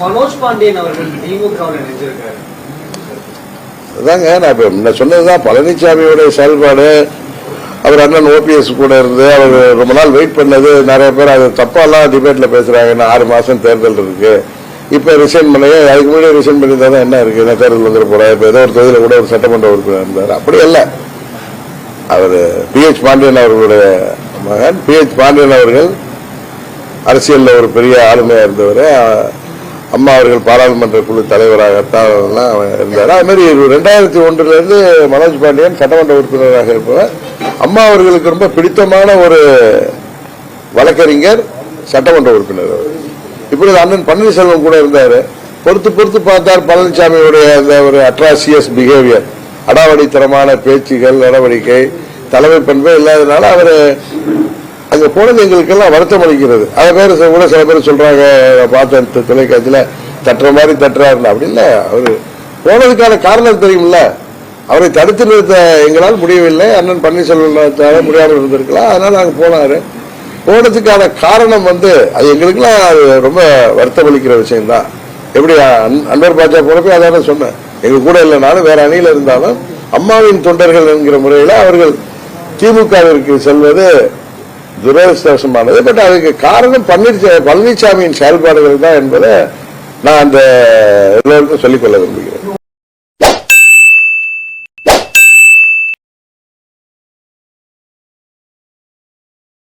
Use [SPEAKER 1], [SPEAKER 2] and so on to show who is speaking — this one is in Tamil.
[SPEAKER 1] மனோஜ் பாண்டியன் அவர்கள் திமுகவில் இணைஞ்சிருக்காரு
[SPEAKER 2] அதாங்க நான் இப்ப முன்ன சொன்னதுதான் பழனிசாமியுடைய செயல்பாடு அவர் அண்ணன் ஓபிஎஸ் கூட இருந்து அவர் ரொம்ப நாள் வெயிட் பண்ணது நிறைய பேர் அது தப்பாலாம் டிபேட்ல பேசுறாங்க ஆறு மாசம் தேர்தல் இருக்கு. இப்ப ரிசைன் பண்ணி அதுக்கு முன்னாடி ரிசைன் பண்ணியிருந்தா என்ன இருக்கு என்ன தேர்தல் வந்துட போறா இப்ப ஏதோ ஒரு தொகுதியில் கூட ஒரு சட்டமன்ற உறுப்பினர் இருந்தார். அப்படி அல்ல. அவர் பிஹெச் பாண்டியன் அவர்களுடைய மகன். பிஹெச் பாண்டியன் அவர்கள் அரசியலில் ஒரு பெரிய ஆளுமையா இருந்தவர். அம்மா அவர்கள் பாராளுமன்ற குழு தலைவராகத்தான் இருந்தார். அது மாதிரி ரெண்டாயிரத்தி ஒன்றுலேருந்து மனோஜ் பாண்டியன் சட்டமன்ற உறுப்பினராக இருப்பவர். அம்மா அவர்களுக்கு ரொம்ப பிடித்தமான ஒரு வழக்கறிஞர் சட்டமன்ற உறுப்பினர் அவர். இப்பொழுது அண்ணன் பன்னீர்செல்வம் கூட இருந்தார். பொறுத்து பொறுத்து பார்த்தார் பழனிசாமியுடைய அந்த ஒரு அட்ராசியஸ் பிஹேவியர் அடாவடித்தனமான பேச்சுகள் நடவடிக்கை தலைமை பண்பு இல்லாததுனால அவர் அங்கே போனது எங்களுக்கெல்லாம் வருத்தம் அளிக்கிறது. அதை பேர் கூட சில பேர் சொல்கிறாங்க நான் பார்த்தேன் தட்டுற மாதிரி தட்டுறாருன்னு. அப்படி இல்லை. அவர் போனதுக்கான காரணம் தெரியும்ல. அவரை தடுத்து நிறுத்த எங்களால் முடியவில்லை. அண்ணன் பன்னீர்செல்வத்தால முடியாமல் இருந்திருக்கலாம். அதனால் நாங்கள் போனார். போனதுக்கான காரணம் வந்து அது எங்களுக்கெல்லாம் அது ரொம்ப வருத்தம் அளிக்கிற விஷயம்தான். எப்படி அன்- அன்வர் பாஜா போனப்போ அதான சொன்னேன். எங்கள் கூட இல்லைனாலும் வேற அணியில் இருந்தாலும் அம்மாவின் தொண்டர்கள் என்கிற முறையில் அவர்கள் திமுகவிற்கு செல்வது துரதிருஷ்டவசமானது. பட் அதுக்கு காரணம் பன்னீர் பழனிசாமியின் செயல்பாடுகள் தான் என்பதை நான் அந்த எல்லோருக்கும் சொல்லிக்கொள்ள விரும்புகிறேன்.